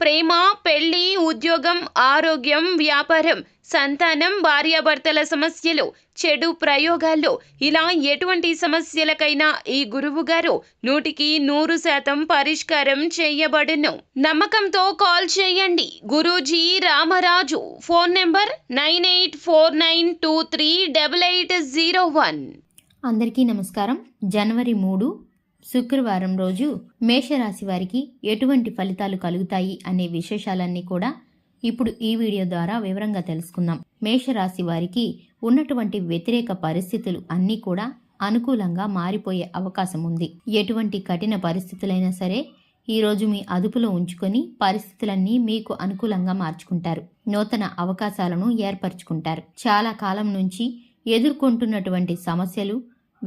ప్రేమ పెళ్ళి ఉద్యోగం ఆరోగ్యం వ్యాపారం సంతానం భార్యాభర్తల సమస్యలు చెడు ప్రయోగాలు ఇలా ఎటువంటి సమస్యలకైనా ఈ గురువు గారు నూటికి నూరు శాతం పరిష్కారం చేయబడును. నమ్మకంతో కాల్ చేయండి. Guruji Ramaraju. Phone number nine eight four nine two three double eight zero one. అందరికీ నమస్కారం. జనవరి మూడు శుక్రవారం రోజు మేషరాశి వారికి ఎటువంటి ఫలితాలు కలుగుతాయి అనే విశేషాలన్నీ కూడా ఇప్పుడు ఈ వీడియో ద్వారా వివరంగా తెలుసుకుందాం. మేషరాశి వారికి ఉన్నటువంటి వ్యతిరేక పరిస్థితులు అన్నీ కూడా అనుకూలంగా మారిపోయే అవకాశం ఉంది. ఎటువంటి కఠిన పరిస్థితులైనా సరే ఈరోజు మీ అదుపులో ఉంచుకొని పరిస్థితులన్నీ మీకు అనుకూలంగా మార్చుకుంటారు. నూతన అవకాశాలను ఏర్పరచుకుంటారు. చాలా కాలం నుంచి ఎదుర్కొంటున్నటువంటి సమస్యలు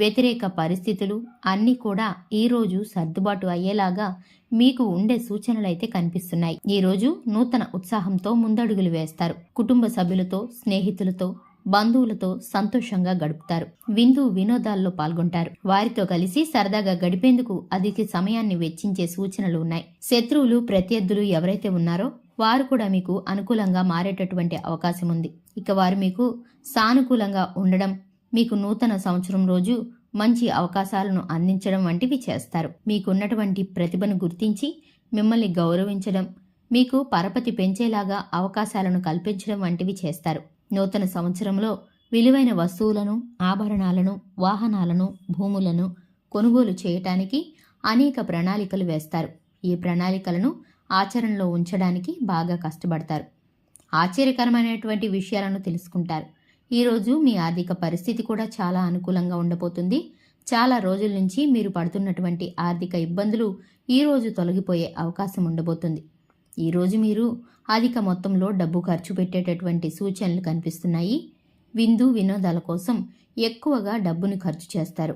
వ్యతిరేక పరిస్థితులు అన్నీ కూడా ఈరోజు సర్దుబాటు అయ్యేలాగా మీకు ఉండే సూచనలైతే కనిపిస్తున్నాయి. ఈ రోజు నూతన ఉత్సాహంతో ముందడుగులు వేస్తారు. కుటుంబ సభ్యులతో స్నేహితులతో బంధువులతో సంతోషంగా గడుపుతారు. విందు వినోదాల్లో పాల్గొంటారు. వారితో కలిసి సరదాగా గడిపేందుకు అధిక సమయాన్ని వెచ్చించే సూచనలు ఉన్నాయి. శత్రువులు ప్రత్యర్థులు ఎవరైతే ఉన్నారో వారు కూడా మీకు అనుకూలంగా మారేటటువంటి అవకాశం ఉంది. ఇక వారు మీకు సానుకూలంగా ఉండడం మీకు నూతన సంవత్సరం రోజు మంచి అవకాశాలను అందించడం వంటివి చేస్తారు. మీకున్నటువంటి ప్రతిభను గుర్తించి మిమ్మల్ని గౌరవించడం మీకు పరపతి పెంచేలాగా అవకాశాలను కల్పించడం వంటివి చేస్తారు. నూతన సంవత్సరంలో విలువైన వస్తువులను ఆభరణాలను వాహనాలను భూములను కొనుగోలు చేయటానికి అనేక ప్రణాళికలు వేస్తారు. ఈ ప్రణాళికలను ఆచరణలో ఉంచడానికి బాగా కష్టపడతారు. ఆశ్చర్యకరమైనటువంటి విషయాలను తెలుసుకుంటారు. ఈరోజు మీ ఆర్థిక పరిస్థితి కూడా చాలా అనుకూలంగా ఉండబోతుంది. చాలా రోజుల నుంచి మీరు పడుతున్నటువంటి ఆర్థిక ఇబ్బందులు ఈరోజు తొలగిపోయే అవకాశం ఉండబోతుంది. ఈరోజు మీరు అధిక మొత్తంలో డబ్బు ఖర్చు పెట్టేటటువంటి సూచనలు కనిపిస్తున్నాయి. విందు వినోదాల కోసం ఎక్కువగా డబ్బును ఖర్చు చేస్తారు.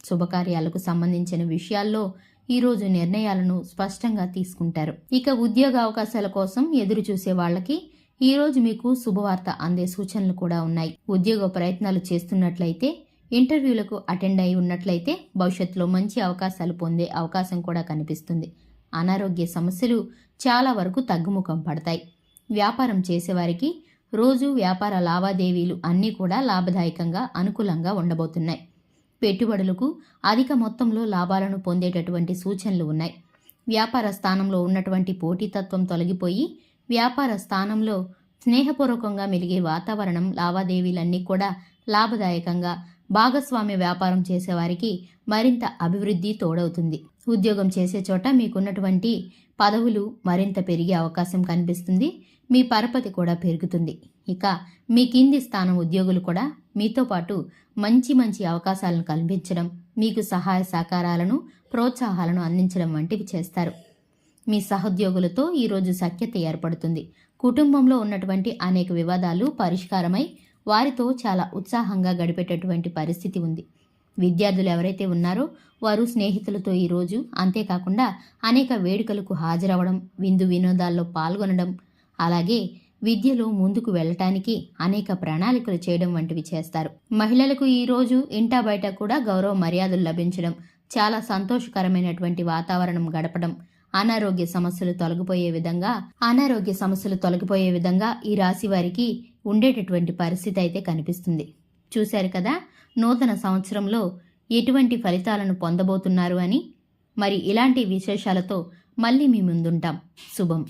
శుభకార్యాలకు సంబంధించిన విషయాల్లో ఈరోజు నిర్ణయాలను స్పష్టంగా తీసుకుంటారు. ఇక ఉద్యోగ అవకాశాల కోసం ఎదురు చూసే వాళ్ళకి ఈరోజు మీకు శుభవార్త అందే సూచనలు కూడా ఉన్నాయి. ఉద్యోగ ప్రయత్నాలు చేస్తున్నట్లయితే ఇంటర్వ్యూలకు అటెండ్ అయి ఉన్నట్లయితే భవిష్యత్తులో మంచి అవకాశాలు పొందే అవకాశం కూడా కనిపిస్తుంది. అనారోగ్య సమస్యలు చాలా వరకు తగ్గుముఖం పడతాయి. వ్యాపారం చేసేవారికి రోజు వ్యాపార లావాదేవీలు అన్నీ కూడా లాభదాయకంగా అనుకూలంగా ఉండబోతున్నాయి. పెట్టుబడులకు అధిక మొత్తంలో లాభాలను పొందేటటువంటి సూచనలు ఉన్నాయి. వ్యాపార స్థానంలో ఉన్నటువంటి పోటీతత్వం తొలగిపోయి వ్యాపార స్థానంలో స్నేహపూర్వకంగా మెలిగే వాతావరణం లావాదేవీలన్నీ కూడా లాభదాయకంగా భాగస్వామ్య వ్యాపారం చేసేవారికి మరింత అభివృద్ధి తోడవుతుంది. ఉద్యోగం చేసే చోట మీకున్నటువంటి పదవులు మరింత పెరిగే అవకాశం కనిపిస్తుంది. మీ పరపతి కూడా పెరుగుతుంది. ఇక మీ కింది స్థానం ఉద్యోగులు కూడా మీతో పాటు మంచి మంచి అవకాశాలను కల్పించడం మీకు సహాయ సహకారాలను ప్రోత్సాహాలను అందించడం వంటివి చేస్తారు. మీ సహోద్యోగులతో ఈరోజు సఖ్యత ఏర్పడుతుంది. కుటుంబంలో ఉన్నటువంటి అనేక వివాదాలు పరిష్కారమై వారితో చాలా ఉత్సాహంగా గడిపేటటువంటి పరిస్థితి ఉంది. విద్యార్థులు ఎవరైతే ఉన్నారో వారు స్నేహితులతో ఈరోజు అంతేకాకుండా అనేక వేడుకలకు హాజరవడం విందు వినోదాల్లో పాల్గొనడం అలాగే విద్యలో ముందుకు వెళ్ళటానికి అనేక ప్రణాళికలు చేయడం వంటివి చేస్తారు. మహిళలకు ఈరోజు ఇంటా బయట కూడా గౌరవ మర్యాదలు లభించడం చాలా సంతోషకరమైనటువంటి వాతావరణం గడపడం అనారోగ్య సమస్యలు తొలగిపోయే విధంగా అనారోగ్య సమస్యలు తొలగిపోయే విధంగా ఈ రాశి వారికి ఉండేటటువంటి పరిస్థితి అయితే కనిపిస్తుంది. చూశారు కదా? నూతన సంవత్సరంలో ఎటువంటి ఫలితాలను పొందబోతున్నారు అని? మరి ఇలాంటి విశేషాలతో మళ్ళీ మీ ముందుంటాం. శుభం.